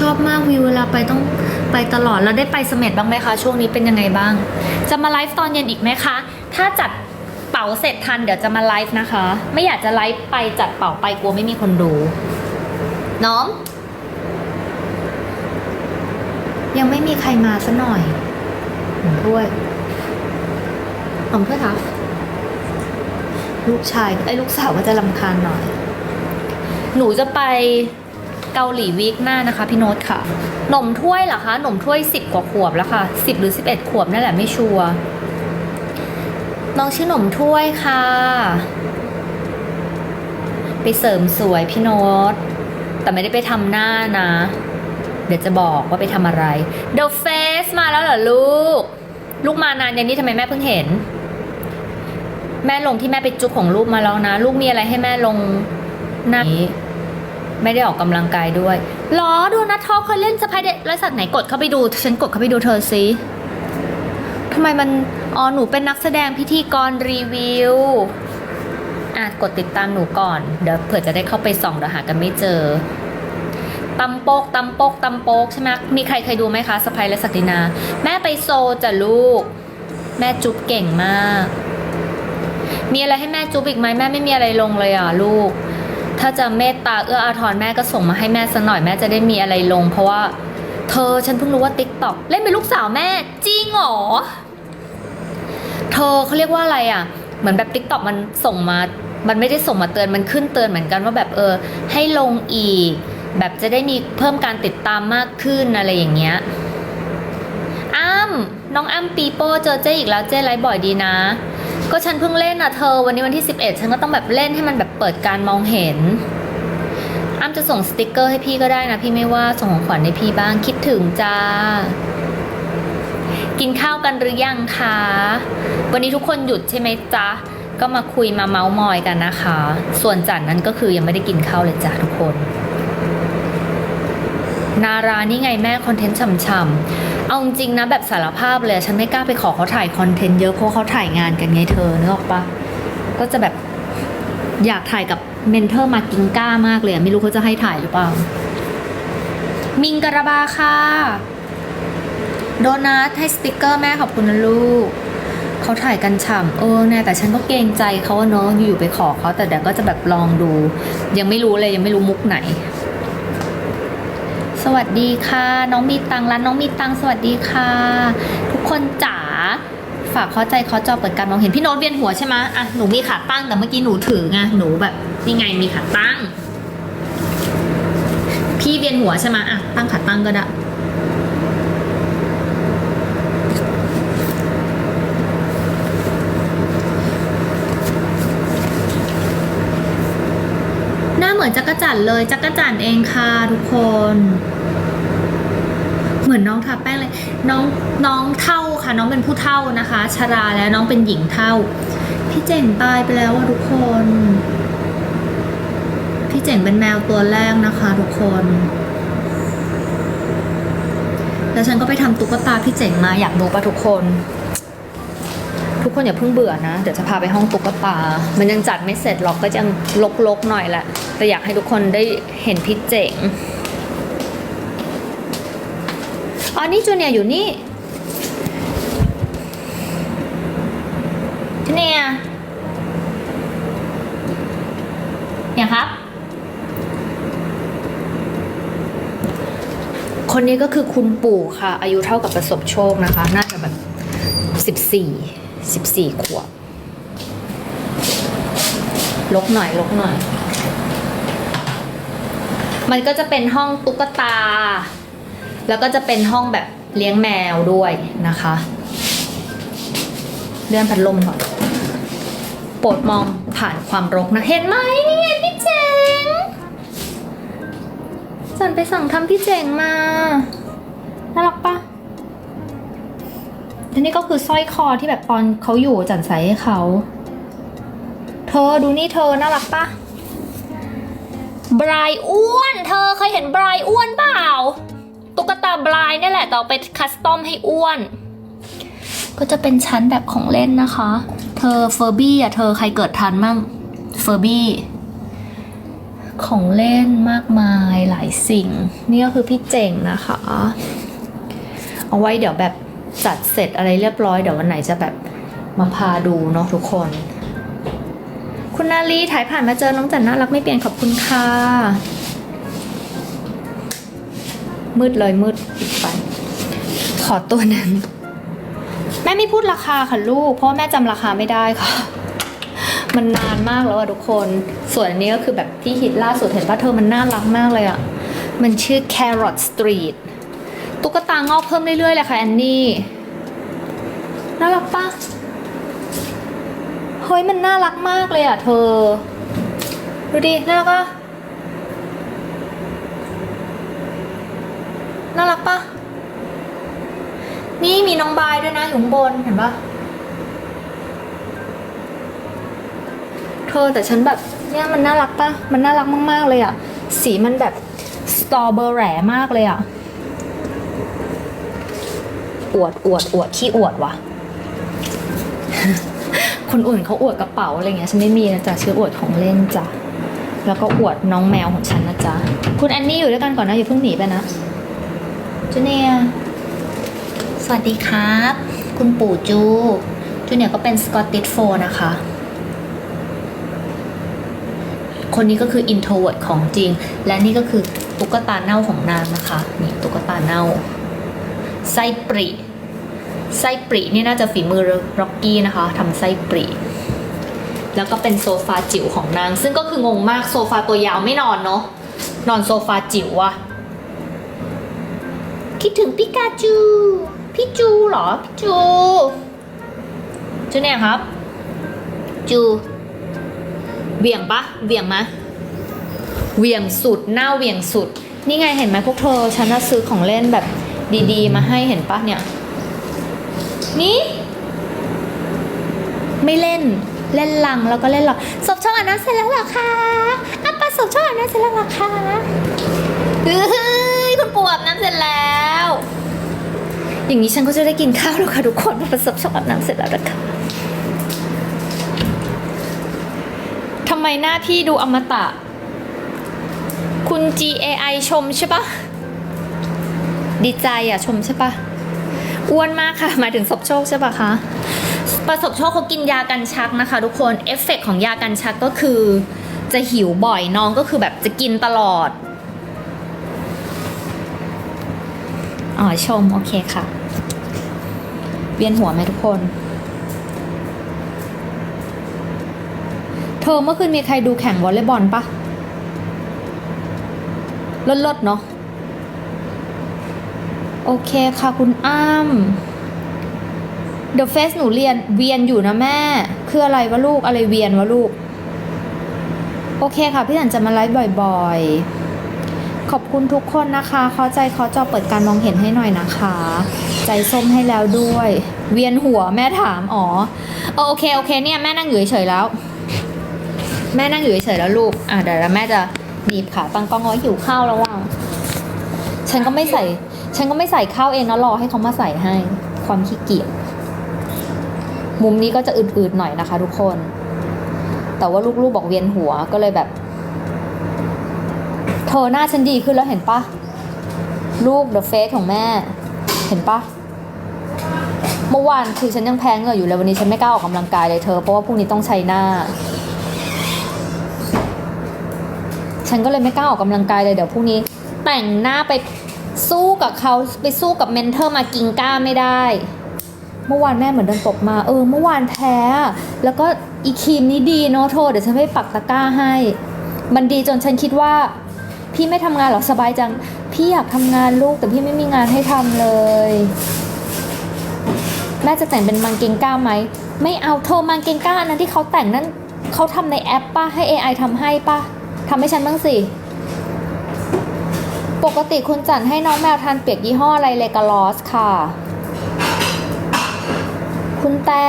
ชอบมากวิวเวลาไปต้องไปตลอด แล้วได้ไปเสม็ดบ้างไหมคะ ช่วงนี้เป็นยังไงบ้าง จะมาไลฟ์ตอนเย็นอีกไหมคะ ถ้าจัดเป๋าเสร็จทันเดี๋ยวจะมาไลฟ์นะคะ ไม่อยากจะไลฟ์ไปจัดเป๋าไปกลัวไม่มีคนดูน้องยังไม่มีใครมาซะหน่อยหนมถ้วยหนมถ้วยคะลูกชายไอ้ลูกสาวก็จะลำคาญหน่อย หนูจะไป เกาหลีวีคหน้านะคะพี่โน้ตค่ะหนมถ้วยเหรอคะหนมถ้วยสิบกว่าขวบแล้วค่ะสิบหรือสิบเอ็ดขวบนั่นแหละไม่ชัวร์น้องชื่อหนมถ้วยค่ะ ไปเสริมสวยพี่โน้ตแต่ไม่ได้ไปทำหน้านะ เดี๋ยวจะบอกว่าไปทำอะไร The Face มาแล้วเหรอลูก ลูกมานานยังนี่ทำไมแม่เพิ่งเห็น แม่ลงที่แม่ไปจุ๊บของลูกมาแล้วนะ ลูกมีอะไรให้แม่ลงหน้านี้ ไม่ได้ออกกำลังกายด้วยหรอดูนัททอเคยเล่นสไปเดอร์ไรสักไหนกดเข้าไปดู ฉันกดเข้าไปดูเธอสิทำไมมัน อ๋อ หนูเป็นนักแสดงพิธีกรรีวิว อะ กดติดตามหนูก่อน เดี๋ยวเผื่อจะได้เข้าไปส่องเดี๋ยวหากันไม่เจอตำโปกตำโปกตำโปกใช่ไหมมีใครเคยดูไหมคะสไปและศักดินา แม่ไปโซจ้ะลูก แม่จุ๊บเก่งมาก มีอะไรให้แม่จุ๊บอีกไหมแม่ไม่มีอะไรลงเลยอะลูก ถ้าจะเมตตาเอื้ออาทรแม่ก็ส่งมาให้แม่สักหน่อยแม่จะได้มีอะไรลง เพราะว่า เธอฉันเพิ่งรู้ว่าติ๊กต็อกเล่นเป็นลูกสาวแม่ จริงเหรอเธอเขาเรียกว่าอะไรอะ เหมือนแบบติ๊กต็อกมันส่งมา มันไม่ได้ส่งมาเตือนมันขึ้นเตือนเหมือนกันว่าแบบเออ ให้ลงอีก แบบจะได้มีเพิ่มการติดตามมากขึ้นอะไรอย่างเงี้ยอ้ำน้องอ้ำปีโป้เจอเจ๊อีกแล้วเจ๊ไลฟ์บ่อยดีนะ ก็ฉันเพิ่งเล่นอะเธอ วันนี้วันที่ 11 ฉันก็ต้องแบบเล่นให้มันแบบเปิดการมองเห็นอ้ำจะส่งสติกเกอร์ให้พี่ก็ได้นะ พี่ไม่ว่าส่งของขวัญให้พี่บ้างคิดถึงจ้า กินข้าวกันหรือยังคะวันนี้ทุกคนหยุดใช่ไหมจ๊ะก็มาคุยมาเมาส์มอยกันนะคะ ส่วนจันนั้นก็คือยังไม่ได้กินข้าวเลยจ้ะทุกคน นารานี่ไงแม่คอนเทนต์ช่ำๆ เอาจริงนะแบบสารภาพเลย ฉันไม่กล้าไปขอเขาถ่ายคอนเทนต์เยอะเพราะเขาถ่ายงานกันไงเธอนึกออกปะก็จะแบบอยากถ่ายกับเมนเทอร์มากิงก้ามากเลยไม่รู้เขาจะให้ถ่ายหรือเปล่า มิงกระบาค่ะ โดนัทให้สติกเกอร์แม่ขอบคุณนะลูกเขาถ่ายกันฉ่ำเออแน่แต่ฉันก็เกรงใจเขาอะเนาะอยู่ไปขอเขาแต่เดี๋ยวก็จะแบบลองดู ยังไม่รู้เลยยังไม่รู้มุกไหน วัสดีค่ะ น้องมีตังร้านน้องมีตังสวัสดีค่ะ ทุกคนจ๋าฝากเข้าใจเขาจอเปิดการมองเห็นพี่โน้ตเวียนหัวใช่ไหมอะหนูมีขาตั้งแต่เมื่อกี้หนูถือไงหนูแบบนี่ไงมีขาตั้ง พี่เวียนหัวใช่ไหมอะตั้งขาตั้งก็ได้หน้าเหมือนจักรจันเลยจักรจันเองค่ะทุกคน เหมือนน้องทาแป้งเลยน้องน้องเท่าค่ะ น้องเป็นผู้เท่านะคะ ชราแล้วน้องเป็นหญิงเท่า พี่เจ๋งตายไปแล้วอะทุกคน พี่เจ๋งเป็นแมวตัวแรกนะคะทุกคนแล้วฉันก็ไปทำตุ๊กตาพี่เจ๋งมาอยากดูปะทุกคน ทุกคนอย่าเพิ่งเบื่อนะ เดี๋ยวจะพาไปห้องตุ๊กตา มันยังจัดไม่เสร็จหรอกก็ยังลกๆหน่อยแหละแต่อยากให้ทุกคนได้เห็นพี่เจ๋ง อ๋อนี่จูเนียอยู่นี่จูเนียเนี่ยครับ คนนี้ก็คือคุณปู่ค่ะ อายุเท่ากับประสบโชคนะคะ น่าจะแบบสิบสี่สิบสี่ขวบลกหน่อยลกหน่อย มันก็จะเป็นห้องตุ๊กตา แล้วก็จะเป็นห้องแบบเลี้ยงแมวด้วยนะคะ เลื่อนพัดลมก่อน โปรดมองผ่านความรกนะ เห็นไหมนี่ไงพี่เจ๋งสันไปสั่งทำพี่เจ๋งมาน่ารักปะและนี่ก็คือสร้อยคอที่แบบตอนเขาอยู่จันใส่ให้เขา เธอดูนี่เธอน่ารักปะบรายอ้วน เธอเคยเห็นบรายอ้วนเปล่า ตุ๊กตาบรายนี่แหละต่เอาไปคัสตอมให้อ้วน ก็จะเป็นชั้นแบบของเล่นนะคะ เธอเฟอร์บี้อะเธอใครเกิดทันมั่งเฟอร์บี้ของเล่นมากมายหลายสิ่ง นี่ก็คือพี่เจ๋งนะคะ เอาไว้เดี๋ยวแบบจัดเสร็จอะไรเรียบร้อยเดี๋ยววันไหนจะแบบมาพาดูเนาะทุกคน คุณนาลีถ่ายผ่านมาเจอน้องจันน่ารักไม่เปลี่ยนขอบคุณค่ะ มืดเลยมืดปิดไป ขอตัวหนึ่งแม่ไม่พูดราคาค่ะลูก เพราะว่าแม่จำราคาไม่ได้ค่ะ มันนานมากแล้วอะทุกคน ส่วนอันนี้ก็คือแบบที่ฮิตล่าสุดเห็นว่าเธอมันน่ารักมากเลยอะมันชื่อ Carrot Street ตุ๊กตางอกเพิ่มเรื่อยๆเลยค่ะแอนนี่ น่ารักปะเฮ้ยมันน่ารักมากเลยอะเธอ ดูดิ น่ารักปะ น่ารักปะนี่มีน้องบายด้วยนะอยู่ข้างบนเห็นปะเธอแต่ฉันแบบเนี่ยมันน่ารักปะมันน่ารักมาก ๆ เลยอะสีมันแบบสตรอเบอร์แหร่มากเลยอะอวดอวดอวดขี้อวดวะคนอื่นเขาอวดกระเป๋าอะไรเงี้ยฉันไม่มีนะจ๊ะชื่ออวดของเล่นจ้ะแล้วก็อวดน้องแมวของฉันนะจ๊ะคุณแอนนี่อยู่ด้วยกันก่อนนะอย่าเพิ่งหนีไปนะ จูเนียสวัสดีครับ คุณปู่จูจูเนียก็เป็นสกอตติชโฟนะคะ คนนี้ก็คือ introvert ของจริง และนี่ก็คือตุ๊กตาเน่าของนางนะคะ นี่ตุ๊กตาเน่า ไส้ปริ ไส้ปรินี่น่าจะฝีมือร็อกกี้นะคะทำไส้ปริแล้วก็เป็นโซฟาจิ๋วของนาง ซึ่งก็คืองงมากโซฟาตัวยาวไม่นอนเนาะนอนโซฟาจิ๋วอะ คิดถึงปิกาจู พี่จูเหรอ พี่จู จูเนี่ยครับ จูเหวี่ยงปะเหวี่ยงมะเหวี่ยงสุดหน้าเหวี่ยงสุด นี่ไงเห็นไหมพวกเธอ ฉันน่ะซื้อของเล่นแบบดีๆ มาให้เห็นปะเนี่ย นี่ ไม่เล่นเล่นลังแล้วก็เล่นหรอกศพช่องอันนั้นเสร็จแล้วหรอคะอะปะศพช่องอันนั้นเสร็จแล้วหรอคะ คุณปูอาบน้ำเสร็จแล้ว อย่างนี้ฉันก็จะได้กินข้าวแล้วค่ะทุกคนพราะประสบชองอาบน้ำเสร็จแล้วนะคะทำไมหน้าพี่ดูอมตะ คุณ GAI ชมใช่ปะดีใจอะชมใช่ปะอ้วนมากค่ะหมายถึงศพโชคใช่ปะคะประสบโชคเขากินยากันชักนะคะ ทุกคนเอฟเฟกต์ของยากันชักก็คือ จะหิวบ่อยน้องก็คือแบบจะกินตลอด อ๋อชม โอเคค่ะ เวียนหัวไหมทุกคน เธอเมื่อคืนมีใครดูแข่งวอลเลย์บอลปะลดลดๆเนาะโอเคค่ะคุณอ้ำเดอะเฟสหนูเรียนเวียนอยู่นะแม่ คืออะไรวะลูกอะไรเวียนวะลูก โอเคค่ะ พี่สันจะมาไลฟ์บ่อย ๆ ขอบคุณทุกคนนะคะเข้าใจเขาจอเปิดการมองเห็นให้หน่อยนะคะ ใจส้มให้แล้วด้วย เวียนหัวแม่ถามอ๋อเออโอเคโอเคเนี่ยแม่นั่งอยู่เฉยแล้ว แม่นั่งอยู่เฉยแล้วลูกอะเดี๋ยวแม่จะดีบขาตั้งกล้องไว้หิวข้าวแล้วว่ะฉันก็ไม่ใส่ ฉันก็ไม่ใส่ข้าวเองนะรอให้เขามาใส่ให้ ความขี้เกียจมุมนี้ก็จะอืดๆหน่อยนะคะ ทุกคน แต่ว่าลูกๆบอกเวียนหัวก็เลยแบบ อหน้าฉันดีขึ้นแล้วเห็นปะลูกเดอะเฟสของแม่ เห็นปะเมื่อวานคือฉันยังแพ้เหงื่ออยู่เลยวันนี้ฉันไม่กล้าออกกำลังกายเลยเธอ เพราะว่าพรุ่งนี้ต้องใช้หน้า ฉันก็เลยไม่กล้าออกกำลังกายเลยเดี๋ยวพรุ่งนี้ แต่งหน้าไปสู้กับเขาไปสู้กับเมนเทอร์มากิงก้าไม่ได้ เมื่อวานแม่เหมือนโดนตบมา เออ เมื่อวานแพ้ แล้วก็อีครีมนี้ดีเนาะโทษเดี๋ยวฉันไปปักตะกร้าให้ มันดีจนฉันคิดว่า พี่ไม่ทำงานหรอสบายจัง พี่อยากทำงานลูกแต่พี่ไม่มีงานให้ทำเลย แม่จะแต่งเป็นมังเกงก้าไหม ไม่เอาเธอมังเกงก้าอันนั้นที่เขาแต่งนั่นเขาทำในแอปป่ะให้ AI ทำให้ป่ะทำให้ฉันบ้างสิ ปกติคุณจันให้น้องแมวทานเปียกยี่ห้ออะไรเลกาลอสค่ะ คุณแต่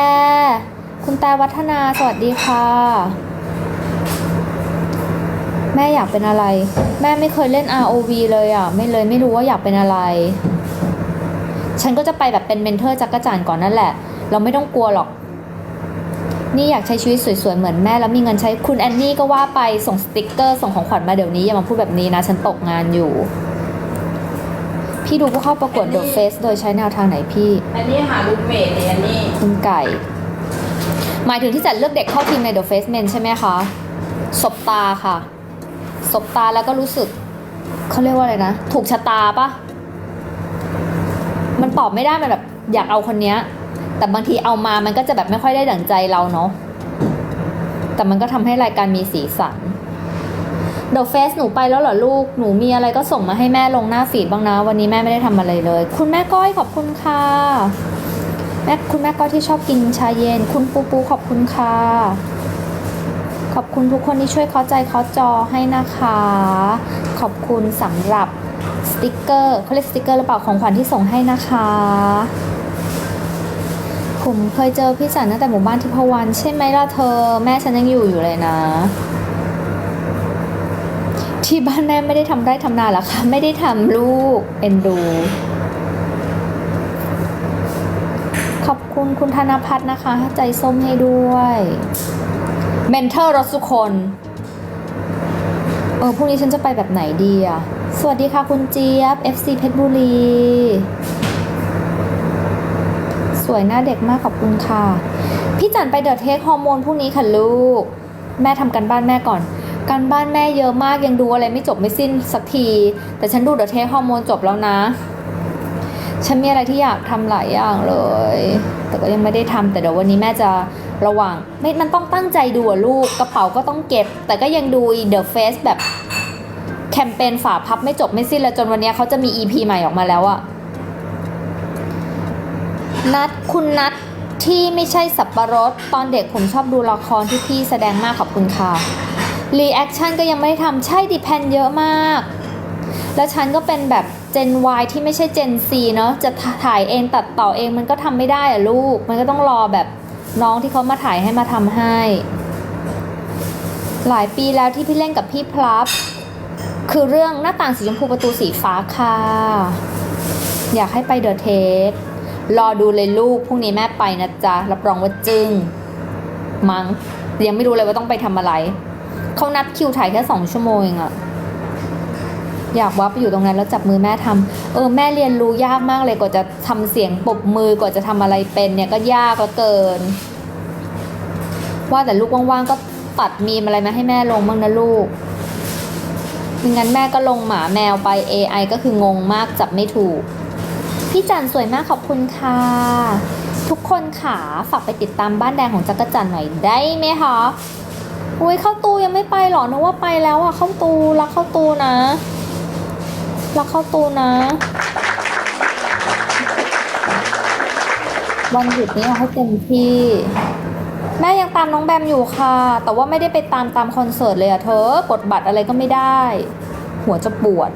คุณแต่วัฒนาสวัสดีค่ะ ม่อยากเป็นอะไร แม่ไม่เคยเล่น ROV เลยอะ ไม่เลยไม่รู้ว่าอยากเป็นอะไร ฉันก็จะไปแบบเป็นเมนเทอร์จักรจันทร์ก่อนนั่นแหละ เราไม่ต้องกลัวหรอก นี่อยากใช้ชีวิตสวยๆเหมือนแม่แล้วมีเงินใช้คุณแอนนี่ก็ว่าไปส่งสติกเกอร์ส่งของขวัญมาเดี๋ยวนี้อย่ามาพูดแบบนี้นะ ฉันตกงานอยู่ พี่ดูผู้เข้าประกวดอันเดนี้อะเฟสโดยใช้แนวทางไหนพี่อันนี้หาลูกเมดเลยอันนี้คุณไก่ หมายถึงที่จัดเลือกเด็กเข้าทีมใน The Face Men ใช่ไหมคะสบตาค่ะ สบตาแล้วก็รู้สึกเขาเรียกว่าอะไรนะ ถูกชะตาปะมันตอบไม่ได้มันแบบอยากเอาคนเนี้ย แต่บางทีเอามามันก็จะแบบไม่ค่อยได้ดั่งใจเราเนาะแต่มันก็ทำให้รายการมีสีสัน The Face หนูไปแล้วเหรอลูก หนูมีอะไรก็ส่งมาให้แม่ลงหน้าฟีดบ้างนะ วันนี้แม่ไม่ได้ทำอะไรเลย คุณแม่ก้อยขอบคุณค่ะแม่คุณแม่ก้อยที่ชอบกินชาเย็น คุณปูปูขอบคุณค่ะ ขอบคุณทุกคนที่ช่วยเข้าใจเข้าจอให้นะคะ ขอบคุณสำหรับสติกเกอร์เขาเรียกสติกเกอร์หรือเปล่าของขวัญที่ส่งให้นะคะผมเคยเจอพี่จันตั้งแต่หมู่บ้านทิพวรรณใช่ไหมล่ะเธอ แม่ฉันยังอยู่อยู่เลยนะ ที่บ้านแม่ไม่ได้ทำไร่ทำนาหรอคะไม่ได้ทำลูกเอ็นดูขอบคุณคุณธนพัฒน์นะคะ ใจส้มให้ด้วย เมนเทอร์รถสุคน เออ พรุ่งนี้ฉันจะไปแบบไหนดีอะสวัสดีค่ะคุณเจี๊ยบ FC เพชรบุรี สวยหน้าเด็กมากขอบคุณค่ะ พี่จันไปเดอะเทคฮอร์โมนพรุ่งนี้ค่ะลูก แม่ทำกันบ้านแม่ก่อน การบ้านแม่เยอะมากยังดูอะไรไม่จบไม่สิ้นสักที แต่ฉันดูเดอะเทคฮอร์โมนจบแล้วนะ ฉันมีอะไรที่อยากทำหลายอย่างเลย แต่ก็ยังไม่ได้ทำแต่เดี๋ยววันนี้แม่จะ ระวังไม่มันต้องตั้งใจดูอะลูกกระเป๋าก็ต้องเก็บ แต่ก็ยังดูเดอะเฟสแบบแคมเปญฝาพับไม่จบไม่สิ้นเลยจนวันนี้เขาจะมี EP ใหม่ออกมาแล้วอะนัดคุณนัดที่ไม่ใช่สับปะรด ตอนเด็กผมชอบดูละครที่พี่แสดงมากขอบคุณค่ะรีแอคชั่นก็ยังไม่ได้ทำใช่ดิแพนเยอะมาก แล้วฉันก็เป็นแบบ Gen Y ที่ไม่ใช่ Gen C เนาะจะถ่ายเองตัดต่อเองมันก็ทำไม่ได้อะลูก มันก็ต้องรอแบบ น้องที่เขามาถ่ายให้มาทำให้ หลายปีแล้วที่พี่เล่นกับพี่พลับ คือเรื่องหน้าต่างสีชมพูประตูสีฟ้าค่ะ อยากให้ไปเดอะเทครอดูเลยลูกพรุ่งนี้แม่ไปนะจ๊ะ รับรองว่าจึง้งมัง้งยังไม่รู้เลยว่าต้องไปทำอะไร เขานัดคิวถ่ายแค่สองชั่วโมงเองอะ อยากว่าไปอยู่ตรงนั้นแล้วจับมือแม่ทำเออแม่เรียนรู้ยากมากเลยกว่าจะทำเสียงปรบมือกว่าจะทำอะไรเป็นเนี่ยก็ยากเหลือเกิน ว่าแต่ลูกว่างๆก็ตัดมีมอะไรมาให้แม่ลงบ้างนะลูกไม่งั้นแม่ก็ลงหมาแมวไป AI ก็คืองงมากจับไม่ถูก พี่จันสวยมากขอบคุณค่ะ ทุกคนขาฝากไปติดตามบ้านแดงของจักรจันหน่อยได้ไหมคะอุ้ยเข้าตูยังไม่ไปหรอนึกว่าไปแล้วอะเข้าตูรักเข้าตูนะ รักเข้าตูนะ วันหยุดนี้เอาให้เต็มที่ แม่ยังตามน้องแบมอยู่ค่ะ แต่ว่าไม่ได้ไปตามตามคอนเสิร์ตเลยอะเธอกดบัตรอะไรก็ไม่ได้ หัวจะปวด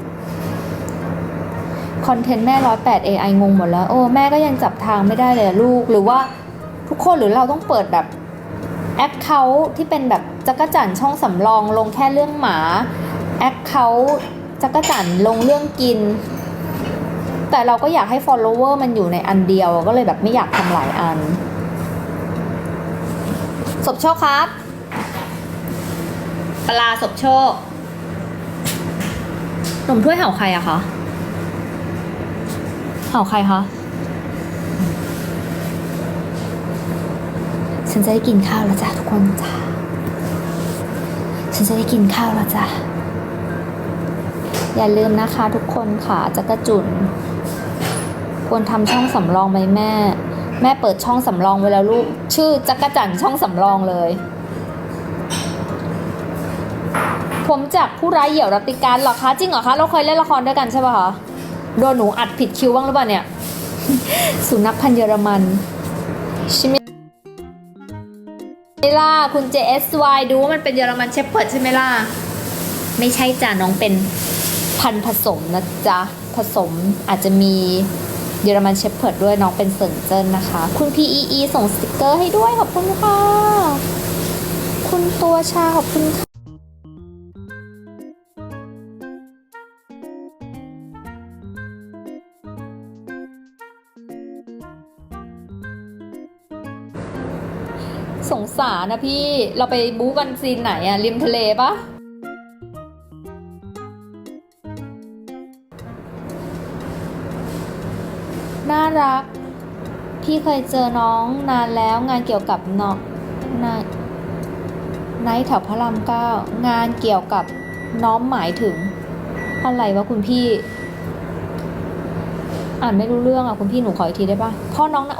คอนเทนต์แม่ร้อยแปด AI งงหมดแล้ว โอ้ แม่ก็ยังจับทางไม่ได้เลยลูก หรือว่าทุกคนหรือเราต้องเปิดแบบแอคเคาท์ที่เป็นแบบจักรจันช่องสำรองลงแค่เรื่องหมาแอคเคาท์ จักรจันลงเรื่องกิน แต่เราก็อยากให้ follower มันอยู่ในอันเดียวก็เลยแบบไม่อยากทำหลายอันสบโชคครับ ปลาสบโชคหนมถ้วยเห่าใครอะคะเห่าใครคะฉันจะได้กินข้าวแล้วจ้ะทุกคนจ้ะฉันจะได้กินข้าวแล้วจ้ะ อย่าลืมนะคะทุกคนค่ะจักรจุนควรทำช่องสำรองไหมแม่ แม่เปิดช่องสำรองไว้แล้วลูก ชื่อจักรจันช่องสำรองเลย ผมจากผู้ร้ายเหี่ยวรัตติการหรอคะ จริงเหรอคะ เราเคยเล่นละครด้วยกันใช่ป่ะคะโดนหนูอัดผิดคิวบ้างหรือเปล่าเนี่ย สุนัขพันเยอรมันใช่ไหมล่ะคุณ JSY ดูว่ามันเป็นเยอรมันเชฟเพิร์ดใช่ไหมล่ะ ไม่ใช่จ้ะน้องเป็น พันผสมนะจ๊ะ ผสมอาจจะมีเยอรมันเชฟเพิร์ดด้วยน้องเป็นเซินเจิ้นนะคะ คุณ PEE ส่งสติกเกอร์ให้ด้วยขอบคุณค่ะ คุณตัวชาขอบคุณค่ะสงสารนะพี่ เราไปบู๊กันซีนไหนอะริมทะเลปะ รัก พี่เคยเจอน้องนานแล้วงานเกี่ยวกับเนาะนายไนท์แถวพระรามเก้างานเกี่ยวกับน้อมหมายถึง อะไรวะคุณพี่ อ่านไม่รู้เรื่องอะคุณพี่หนูขออีกทีได้ปะพ่อน้องนะ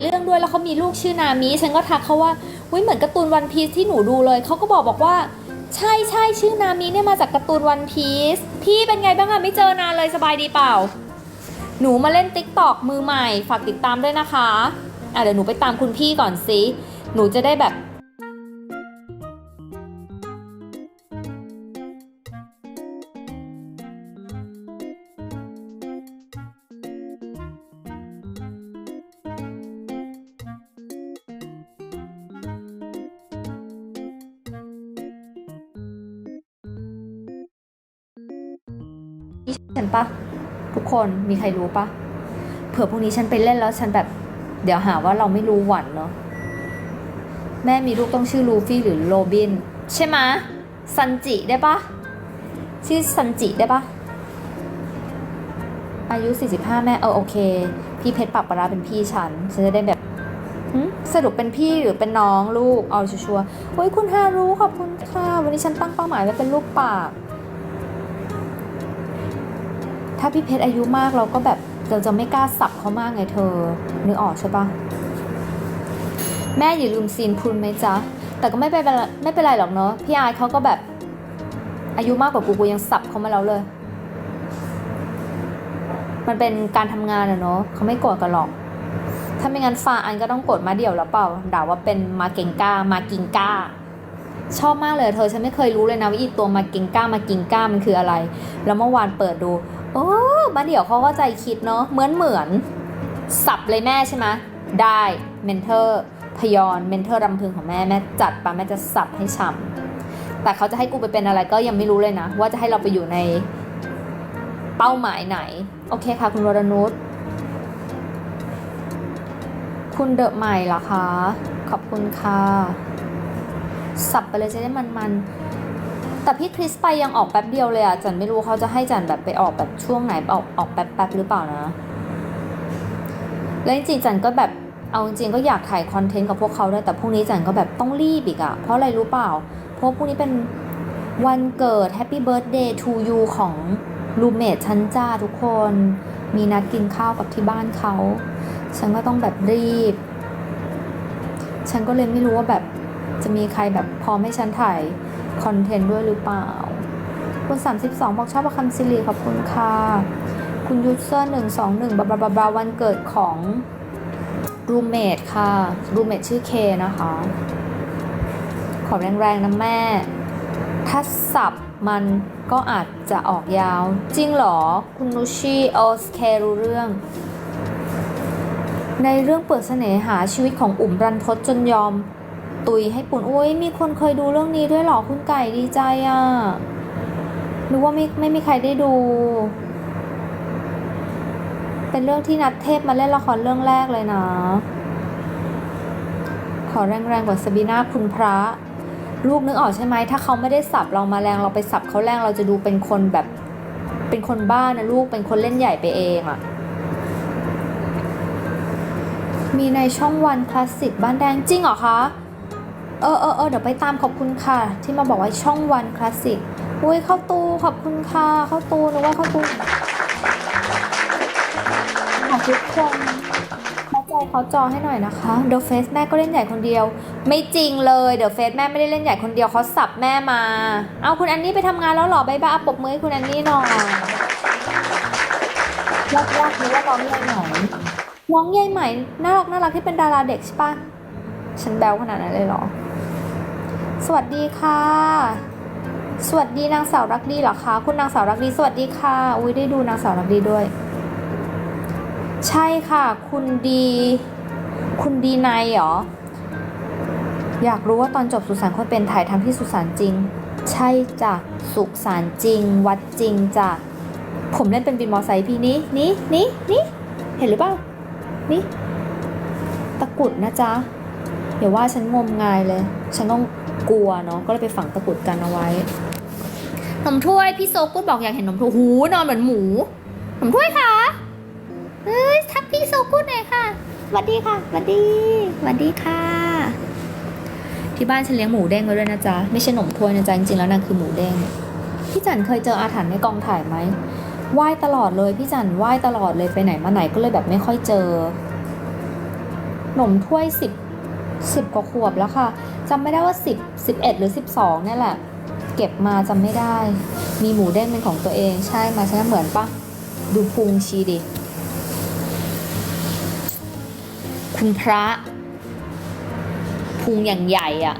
เรื่องด้วยแล้วเขามีลูกชื่อนามิฉันก็ทักเขาว่าอุ้ยเหมือนการ์ตูนวันพีซที่หนูดูเลยเขาก็บอกบอกว่า ใช่ใช่ชื่อนามิเนี่ยมาจากการ์ตูนวันพีซพี่เป็นไงบ้างอะไม่เจอนานเลยสบายดีเปล่า หนูมาเล่นติ๊กตอกมือใหม่ ฝากติดตามด้วยนะคะอะเดี๋ยวหนูไปตามคุณพี่ก่อนสิหนูจะได้แบบ ปะทุกคนมีใครรู้ปะเผื่อพรุ่งนี้ฉันไปเล่นแล้วฉันแบบเดี๋ยวหาว่าเราไม่รู้หวันเนาะแม่มีลูกต้องชื่อลูฟี่หรือโรบิน ใช่ไหมซันจิได้ปะชื่อซันจิได้ปะอายุ 45 แม่เออโอเค พี่เพชรปรับปราเป็นพี่ฉัน ฉันจะได้แบบสรุปเป็นพี่หรือเป็นน้องลูก เอาชัวร์ๆเฮ้ยคุณฮารู้ขอบคุณค่ะ วันนี้ฉันตั้งเป้าหมายไว้เป็นลูกปาก ถ้าพี่เพชรอายุมากเราก็แบบเราจะไม่กล้าสับเขามากไงเธอนึกออกใช่ปะแม่อย่าลืมซีนพุนไหมจ๊ะ แต่ก็ไม่เป็นไม่เป็นไรหรอกเนาะพี่อายเขาก็แบบ อายุมากกว่ากูกูยังสับเขามาแล้วเลย มันเป็นการทำงานอะเนาะเขาไม่โกรธกันหรอก ถ้าไม่งั้นฟาอันก็ต้องโกรธมาเดี่ยวแล้วเปล่าด่าว่าเป็นมาเก่งก้ามากิงก้าชอบมากเลยเธอฉันไม่เคยรู้เลยนะว่าอีตัวมาเก่งก้ามากิงก้ามันคืออะไร แล้วเมื่อวานเปิดดู โอ้มาเดี๋ยวเขาก็ใจคิดเนาะเหมือนเหมือนสับเลยแม่ใช่ไหมได้เมนเทอร์พยอนเมนเทอร์รำพึงของแม่แม่จัดปะแม่จะสับให้ฉ่ำแต่เขาจะให้กูไปเป็นอะไรก็ยังไม่รู้เลยนะ ว่าจะให้เราไปอยู่ในเป้าหมายไหน โอเคค่ะ คุณวรนุชคุณเดอะใหม่เหรอคะ ขอบคุณค่ะ สับไปเลยจะได้มันๆ แต่พี่คริสไปยังออกแป๊บเดียวเลยอะจันไม่รู้เขาจะให้จันแบบไปออกแบบช่วงไหนออกออกแป๊บแป๊บๆหรือเปล่านะ แล้วจริงๆจันก็แบบเอาจริงๆก็อยากถ่ายคอนเทนต์กับพวกเขาด้วยแต่พรุ่งนี้จันก็แบบต้องรีบอีกอะเพราะอะไรรู้เปล่า เพราะพรุ่งนี้เป็นวันเกิด Happy Birthday to you ของรูเมทฉันจ้าทุกคน มีนัดกินข้าวกับที่บ้านเขา ฉันก็ต้องแบบรีบ ฉันก็เลยไม่รู้ว่าแบบจะมีใครแบบพร้อมให้ฉันถ่าย คอนเทนต์ด้วยหรือเปล่า คุณ 32 บอกชอบประคำสิริขอบคุณค่ะ คุณยูเซอร์121บาบาบาบาวันเกิดของรูเมทค่ะ รูเมทชื่อเคนะคะ ขอแรงๆนะแม่ ถ้าสับมันก็อาจจะออกยาว จริงเหรอ คุณนุชิโอสเครู้เรื่อง ในเรื่องเปิดเสน่หาชีวิตของอุ๋มรันทดจนยอม ตุยให้ปุ่นโอ้ยมีคนเคยดูเรื่องนี้ด้วยหรอคุณไก่ดีใจอะ่ะนึกว่าไม่ไม่มีใครได้ดู เป็นเรื่องที่นัดเทพมาเล่นละครเรื่องแรกเลยนะ ขอแรงๆกว่าสบีนาคุณพระ ลูกนึกออกใช่ไหมถ้าเขาไม่ได้สับเรามาแรงเราไปสับเขาแรงเราจะดูเป็นคนแบบเป็นคนบ้านะลูกเป็นคนเล่นใหญ่ไปเองอะมีในช่องวันคลาสสิกบ้านแดงจริงเหรอคะ เออเออเออเดี๋ยวไปตามขอบคุณค่ะ ที่มาบอกว่าช่องวันคลาสสิกอุ้ยเข้าตูขอบคุณค่ะ เข้าตูนึกว่าเข้าตูขอบทุกคนเข้าใจเขาจอให้หน่อยนะคะเดอะเฟสแม่ก็เล่นใหญ่คนเดียว ไม่จริงเลยเดอะเฟสแม่ไม่ได้เล่นใหญ่คนเดียวเขาสับแม่มา เอาคุณแอนนี่ไปทำงานแล้วหรอบายบายปบมือให้คุณแอนนี่หน่อยยากยากรู้ว่าน้องใหญ่ไหนน้องใหญ่ใหม่น่ารักน่ารักที่เป็นดาราเด็กใช่ปะฉันแบลขนาดนั้นเลยเหรอ สวัสดีค่ะ สวัสดีนางสาวรักดีเหรอคะ คุณนางสาวรักดี สวัสดีค่ะ อุ้ยได้ดูนางสาวรักดีด้วย ใช่ค่ะ คุณดี คุณดีนายเหรอ อยากรู้ว่าตอนจบสุสานคนเป็นถ่ายทำที่สุสานจริง ใช่จ้ะ สุสานจริง วัดจริงจ้ะ ผมเล่นเป็นบินมอไซค์พี่นี่นี่นี่นี่เห็นหรือเปล่า นี่ ตะกุดนะจ๊ะอย่าว่าฉันงมงายเลย ฉันต้อง กลัวเนาะก็เลยไปฝังตะกรุดกันเอาไว้หนมถ้วยพี่โซกุดบอกอยากเห็นหนมถ้วยหูนอนเหมือนหมูหนมถ้วยค่ะเฮ้ยทักพี่โซกุดหน่อยค่ะสวัสดีค่ะสวัสดีสวัสดีค่ะ ที่บ้านฉันเลี้ยงหมูเด้งไว้ด้วยนะจ๊ะไม่ใช่หนมถ้วยนะจ๊ะจริงๆแล้วนางคือหมูเด้งพี่จันเคยเจออาถรรพ์ในกองถ่ายไหมไหว้ตลอดเลยพี่จันไหว้ตลอดเลยไปไหนมาไหนก็เลยแบบไม่ค่อยเจอหนมถ้วยสิบสิบกว่าขวบแล้วค่ะ จำไม่ได้ว่าสิบสิบเอ็ดหรือสิบสองเนี่ยแหละ เก็บมาจำไม่ได้ มีหมูเด้งเป็นของตัวเอง ใช่มาใช่เหมือนปะดูพุงชีดิ คุณพระ พุงอย่างใหญ่อะ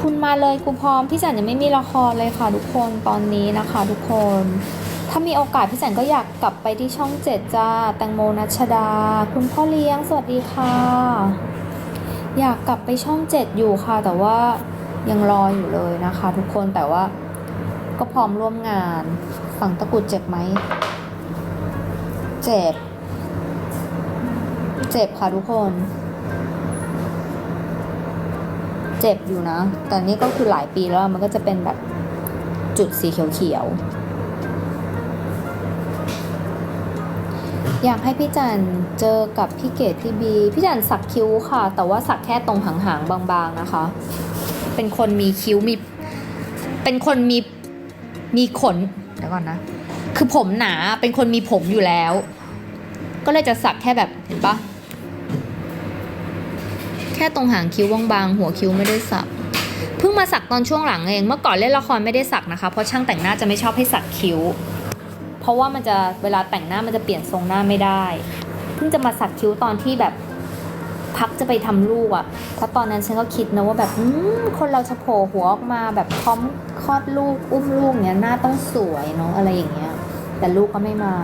คุณมาเลยกูพร้อม พี่จันยังไม่มีละครเลยค่ะทุกคนตอนนี้นะคะทุกคน ถ้ามีโอกาสพี่จันก็อยากกลับไปที่ช่องเจ็ดจ้า แตงโมนัชดา คุณพ่อเลี้ยง สวัสดีค่ะ อยากกลับไปช่องเจ็ดอยู่ค่ะ แต่ว่ายังรออยู่เลยนะคะ ทุกคนแต่ว่าก็พร้อมร่วมงานฝั่งตะกุดเจ็บไหม เจ็บ เจ็บค่ะทุกคน เจ็บอยู่นะ แต่นี่ก็คือหลายปีแล้วมันก็จะเป็นแบบจุดสีเขียวๆ อยากให้พี่จันเจอกับพี่เกดพี่บี พี่จันสักคิ้วค่ะ แต่ว่าสักแค่ตรงหางๆบางๆนะคะ เป็นคนมีคิ้วมี เป็นคนมีมีขนเดี๋ยวก่อนนะ คือผมหนาเป็นคนมีผมอยู่แล้ว ก็เลยจะสักแค่แบบเห็นปะแค่ตรงหางคิ้วบางๆหัวคิ้วไม่ได้สักเพิ่งมาสักตอนช่วงหลังเอง เมื่อก่อนเล่นละครไม่ได้สักนะคะ เพราะช่างแต่งหน้าจะไม่ชอบให้สักคิ้ว เพราะว่ามันจะเวลาแต่งหน้ามันจะเปลี่ยนทรงหน้าไม่ได้ เพิ่งจะมาสักคิ้วตอนที่แบบพักจะไปทำลูกอะ่ะเพราะตอนนั้นฉันก็คิดนะว่าแบบคนเราจะโผล่หัวออกมาแบบพร้อมคลอดลูกอุ้มลูกเนี้ยหน้าต้องสวยเนาะอะไรอย่างเงี้ย แต่ลูกก็ไม่มา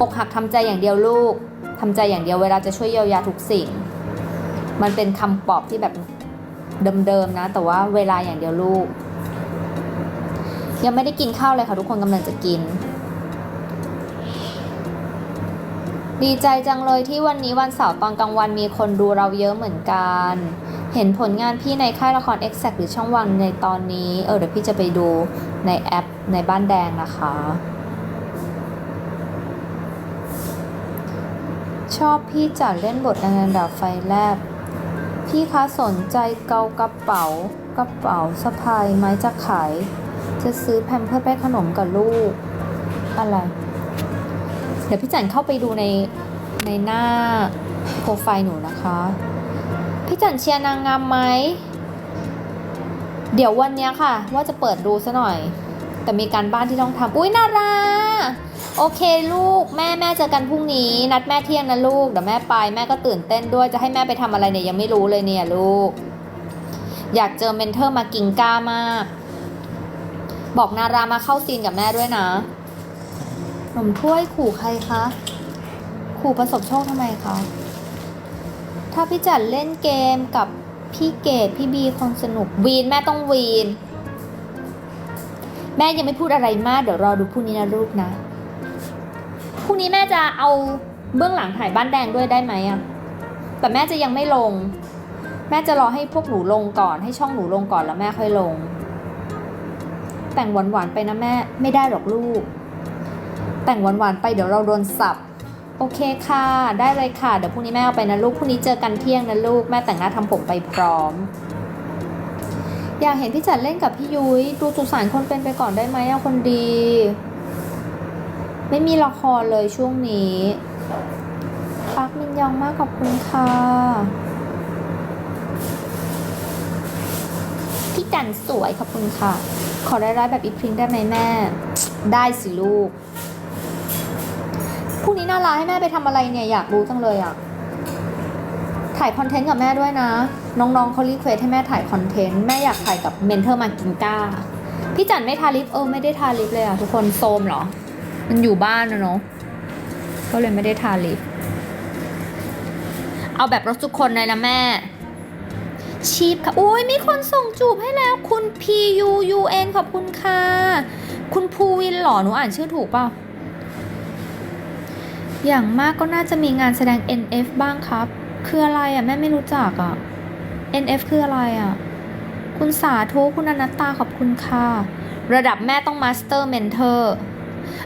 อกหักทำใจอย่างเดียวลูกทำใจอย่างเดียวเวลาจะช่วยเยียวยาทุกสิ่ง มันเป็นคำปอบที่แบบเดิมๆนะ แต่ว่าเวลาอย่างเดียวลูก ยังไม่ได้กินข้าวเลยค่ะทุกคนกำลังจะกิน ดีใจจังเลยที่วันนี้วันเสาร์ตอนกลางวันมีคนดูเราเยอะเหมือนกัน เห็นผลงานพี่ในค่ายละคร Exact หรือช่องวันในตอนนี้ เออเดี๋ยวพี่จะไปดูในแอปในบ้านแดงนะคะ ชอบพี่จัดเล่นบทอนันดาไฟแลบ พี่คะสนใจเกากระเป๋ากระเป๋าสะพายไหม้จะขาย จะซื้อแพมเพื่อไปขนมกับลูก อะไร ดี๋ยวพี่จันเข้าไปดูในในหน้าโปรไฟล์หนูนะคะ พี่จันเชียร์นางงามไหม เดี๋ยววันนี้ค่ะ ว่าจะเปิดดูซะหน่อย แต่มีการบ้านที่ต้องทำอุ้ยนารา โอเคลูกแม่แม่เจอกันพรุ่งนี้ นัดแม่เที่ยงนะลูก เดี๋ยวแม่ไปแม่ก็ตื่นเต้นด้วยจะให้แม่ไปทำอะไรเนี่ยยังไม่รู้เลยเนี่ยลูก อยากเจอเมนเทอร์มากิงก้ามาก บอกนารามาเข้าซีนกับแม่ด้วยนะ หนมถ้วยขู่ใครคะ ขู่ประสบโชคทำไมคะ ถ้าพี่จัดเล่นเกมกับพี่เกดพี่บีคนสนุกวีนแม่ต้องวีน แม่ยังไม่พูดอะไรมาก เดี๋ยวรอดูพรุ่งนี้นะลูกนะพรุ่งนี้แม่จะเอาเบื้องหลังถ่ายบ้านแดงด้วยได้ไหมอะแต่แม่จะยังไม่ลง แม่จะรอให้พวกหนูลงก่อน ให้ช่องหนูลงก่อนแล้วแม่ค่อยลง แต่งหวานๆไปนะแม่ไม่ได้หรอกลูก แต่งหวานๆไปเดี๋ยวเราโดนสับโอเคค่ะ ได้เลยค่ะ เดี๋ยวพรุ่งนี้แม่เอาไปนะลูก พรุ่งนี้เจอกันเที่ยงนะลูก แม่แต่งหน้าทำผมไปพร้อม อยากเห็นพี่จัดเล่นกับพี่ยุ้ย ดูสุสานคนเป็นไปก่อนได้ไหมเอะคนดี ไม่มีละครเลยช่วงนี้ปักมินยองมากขอบคุณค่ะ พี่จันสวยขอบคุณค่ะ ขอได้ร้ายๆแบบอีพริงได้ไหมแม่ ได้สิลูก พรุ่งนี้น่ารักให้แม่ไปทำอะไรเนี่ยอยากรู้จังเลยอะถ่ายคอนเทนต์กับแม่ด้วยนะ น้องๆเขารีเควสให้แม่ถ่ายคอนเทนต์ แม่อยากถ่ายกับเมนเทอร์มากินก้า พี่จันไม่ทาลิปเออไม่ได้ทาลิปเลยอะทุกคนโซมเหรอ มันอยู่บ้านนะเนาะ ก็เลยไม่ได้ทาลิป เอาแบบรถทุกคนเลยนะแม่ ชีพค่ะอุ้ยมีคนส่งจูบให้แล้วคุณ P U U N ขอบคุณค่ะ คุณภูวินเหรอหนูอ่านชื่อถูกเปล่า อย่างมากก็น่าจะมีงานแสดง NF บ้างครับ คืออะไรอะ แม่ไม่รู้จักอะ NF คืออะไรอะ คุณสาธุคุณอนัตตาขอบคุณค่ะ ระดับแม่ต้องมาสเตอร์เมนเทอร์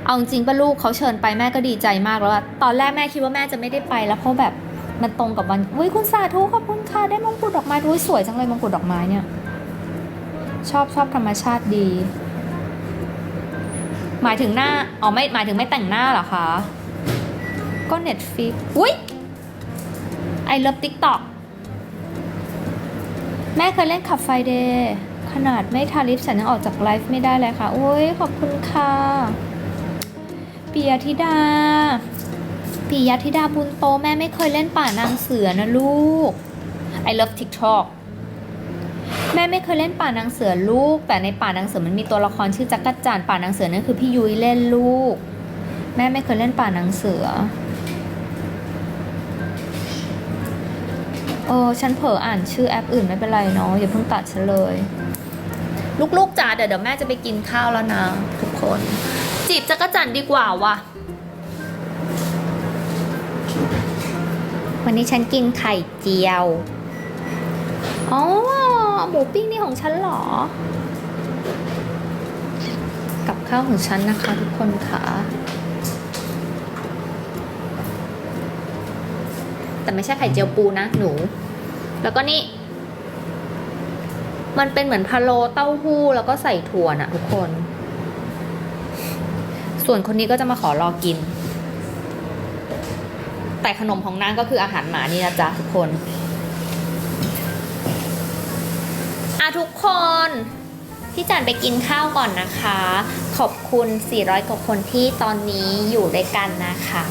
เอาจริงป่ะลูกเขาเชิญไปแม่ก็ดีใจมากแล้วอะตอนแรกแม่คิดว่าแม่จะไม่ได้ไปแล้วเพราะแบบมันตรงกับวันอุ้ยคุณสาธุขอบคุณค่ะได้มงกุฎดอกไม้ด้วยสวยจังเลยมงกุฎดอกไม้เนี่ย ชอบชอบธรรมชาติดี หมายถึงหน้าอ๋อไม่หมายถึงไม่แต่งหน้าเหรอคะ ก็เน็ตฟิกอุ้ยไอเลิฟติ๊กต็อกแม่เคยเล่นขับไฟเดย์ขนาดไม่ทาลิปฉันยังออกจากไลฟ์ไม่ได้เลยค่ะ โอ้ยขอบคุณค่ะปิยธิดาปิยธิดาบุญโตแม่ไม่เคยเล่นป่านางเสือนะลูก I love TikTok แม่ไม่เคยเล่นป่านางเสือลูก แต่ในป่านางเสือมันมีตัวละครชื่อจักรจันทร์ป่านางเสือนั่นคือพี่ยุ้ยเล่นลูก แม่ไม่เคยเล่นป่านางเสือ เออฉันเผลออ่านชื่อแอปอื่นไม่เป็นไรเนาะอย่าเพิ่งตัดฉันเลย ลูกๆจ๋าเดี๋ยวเดี๋ยวแม่จะไปกินข้าวแล้วนะ ทุกคน จีบจักรจันดีกว่าว่ะ วันนี้ฉันกินไข่เจียวอ๋อหมูปิ้งนี่ของฉันเหรอ กับข้าวของฉันนะคะทุกคนค่ะ แต่ไม่ใช่ไข่เจียวปูนะหนู แล้วก็นี่ มันเป็นเหมือนพะโล้เต้าหู้แล้วก็ใส่ถั่วนะทุกคน ส่วนคนนี้ก็จะมาขอรอกิน แต่ขนมของนางก็คืออาหารหมานี่นะจ๊ะทุกคน อะทุกคน พี่จันไปกินข้าวก่อนนะคะ ขอบคุณ 400 กว่าคนที่ตอนนี้อยู่ด้วยกันนะคะ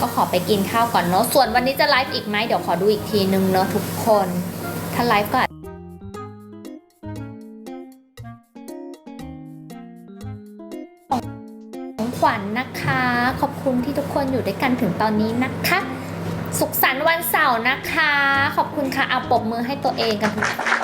ก็ขอไปกินข้าวก่อนเนาะ ส่วนวันนี้จะไลฟ์อีกไหมเดี๋ยวขอดูอีกทีนึงเนาะทุกคน ถ้าไลฟ์ก็อาจของขวัญนะคะ ขอบคุณที่ทุกคนอยู่ด้วยกันถึงตอนนี้นะคะ สุขสันต์วันเสาร์นะคะ ขอบคุณค่ะ เอาปรบมือให้ตัวเองกันทุกคน